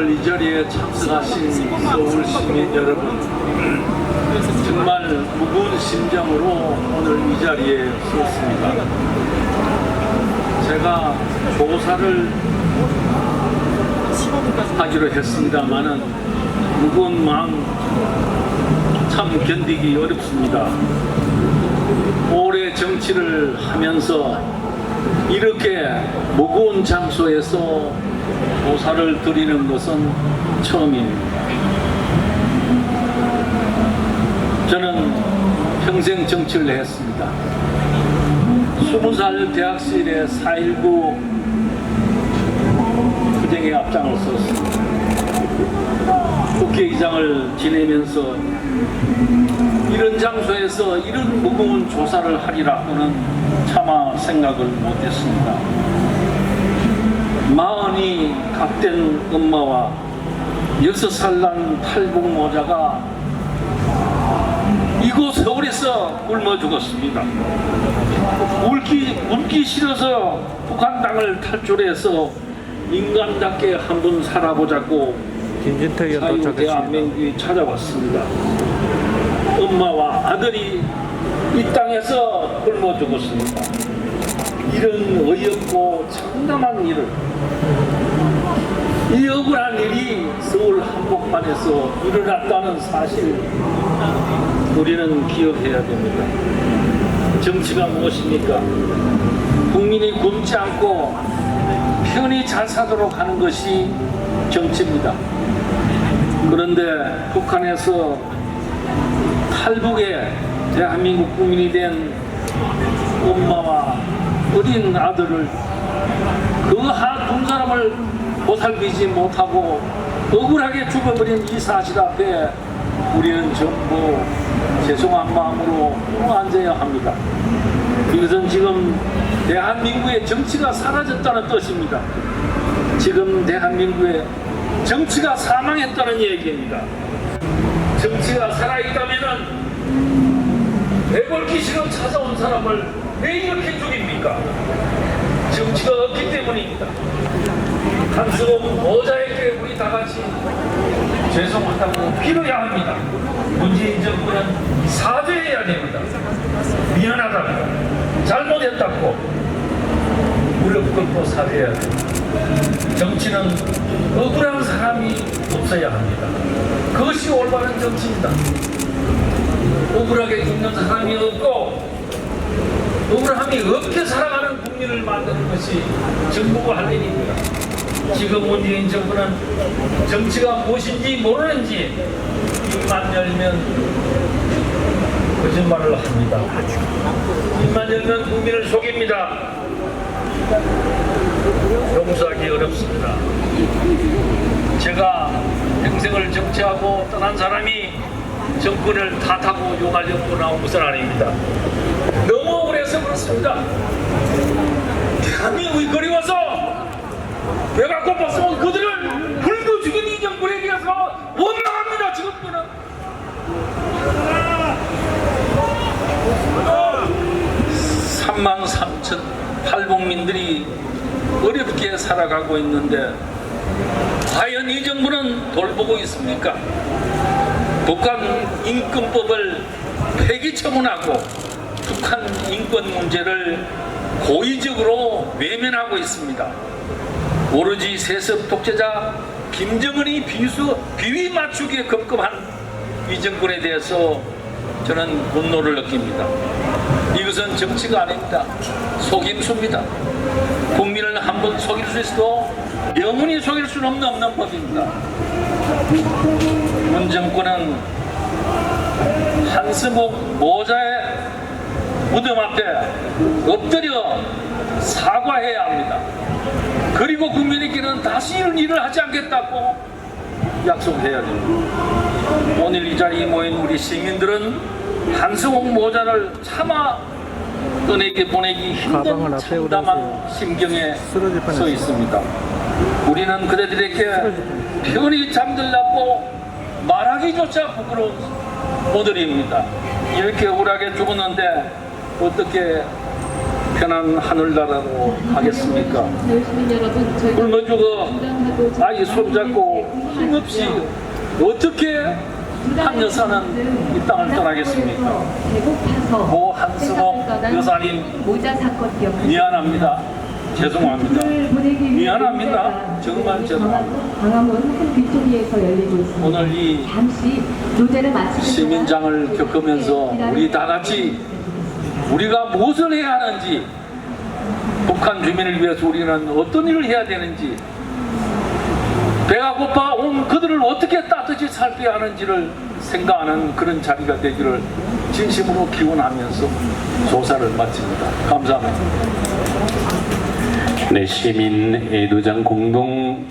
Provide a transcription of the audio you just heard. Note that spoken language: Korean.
오늘 이 자리에 참석하신 서울 시민 여러분 정말 무거운 심정으로 오늘 이 자리에 섰습니다. 제가 조사를 하기로 했습니다만은 무거운 마음 참 견디기 어렵습니다. 오래 정치를 하면서 이렇게 무거운 장소에서 조사를 드리는 것은 처음입니다. 저는 평생 정치를 했습니다. 20살 대학생의 4.19 투쟁에 앞장을 섰습니다. 국회의장을 지내면서 이런 장소에서 이런 무거운 조사를 하리라고는 차마 생각을 못했습니다. 마흔이 각된 엄마와 여섯 살 난 탈북 모자가 이곳 서울에서 굶어 죽었습니다. 울기, 울기 싫어서 북한 땅을 탈출해서 인간답게 한 번 살아보자고 김진태 의원 도착했습니다. 찾아왔습니다. 엄마와 아들이 이 땅에서 굶어 죽었습니다. 이런 어이없고 참담한 일을 이 억울한 일이 서울 한복판에서 일어났다는 사실 우리는 기억해야 됩니다. 정치가 무엇입니까? 국민이 굶지 않고 편히 잘 사도록 하는 것이 정치입니다. 그런데 북한에서 탈북에 대한민국 국민이 된 엄마와 어린 아들을 그한 사람을 보살피지 못하고 억울하게 죽어버린 이 사실 앞에 우리는 전부 죄송한 마음으로 앉아야 합니다. 이것은 지금 대한민국의 정치가 사라졌다는 뜻입니다. 지금 대한민국의 정치가 사망했다는 얘기입니다. 정치가 살아있다면 은 배벌기시로 찾아온 사람을 왜 이렇게 죽입니까? 정치가 없기 때문입니다. 한스러운 모자에게 우리 다 같이 죄송하다고 빌어야 합니다. 문재인 정부는 사죄해야 됩니다. 미안하다고 잘못했다고 무릎 꿇고 사죄해야 됩니다. 정치는 억울한 사람이 없어야 합니다. 그것이 올바른 정치입니다. 억울하게 죽는 사람이 없고 억울함이 없게 살아가는 국민을 만드는 것이 정부가 할 일입니다. 지금 문재인 정부는 정치가 무엇인지 모르는지 입만 열면 거짓말을 합니다. 입만 열면 국민을 속입니다. 용서하기 어렵습니다. 제가 평생을 정치하고 떠난 사람이 정권을 탓하고 용하려고 나온 것은 아닙니다. 너무 억울해서 그렇습니다. 대한민국이 그리워서 배가 고팠으면 그들을 불도 죽인 이 정권에 대해서 원망합니다. 지금부는. 3만 3천 탈북민들이 어렵게 살아가고 있는데 과연 이 정부는 돌보고 있습니까? 북한 인권법을 폐기 처분하고 북한 인권 문제를 고의적으로 외면하고 있습니다. 오로지 세습 독재자 김정은이 비수, 비위 맞추기에 급급한 이 정권에 대해서 저는 분노를 느낍니다. 이것은 정치가 아닙니다. 속임수입니다. 국민을 한 번 속일 수 있어도 영원히 속일 수는 없는 없는 법입니다. 문 정권은 한스목 모자의 무덤 앞에 엎드려 사과해야 합니다. 그리고 국민에게는 다시 이런 일을 하지 않겠다고 약속해야 됩니다. 오늘 이 자리에 모인 우리 시민들은 한스목 모자를 차마 떠내게 보내기 힘든 참담한 심경에. 서 있습니다. 우리는 그대들에게 편히 잠들라고 말하기조차 부끄러운 모델입니다. 이렇게 억울하게 죽었는데 어떻게 편한 하늘나라로 하겠습니까? 굶어 죽어 건강하고 아이 손잡고 힘없이 어떻게 한 여사는 이 땅을 떠나겠습니까? 고 한승옥 여사님 모자 사건 기억하시죠? 미안합니다. 죄송합니다. 미안합니다. 정말 죄송합니다. 오늘 이 시민장을 겪으면서 우리 다 같이 우리가 무엇을 해야 하는지 북한 주민을 위해서 우리는 어떤 일을 해야 되는지 배가 고파 온 그들을 어떻게 따뜻이 살펴야 하는지를 생각하는 그런 자리가 되기를 진심으로 기원하면서 조사를 마칩니다. 감사합니다. 네, 시민 애도장 공동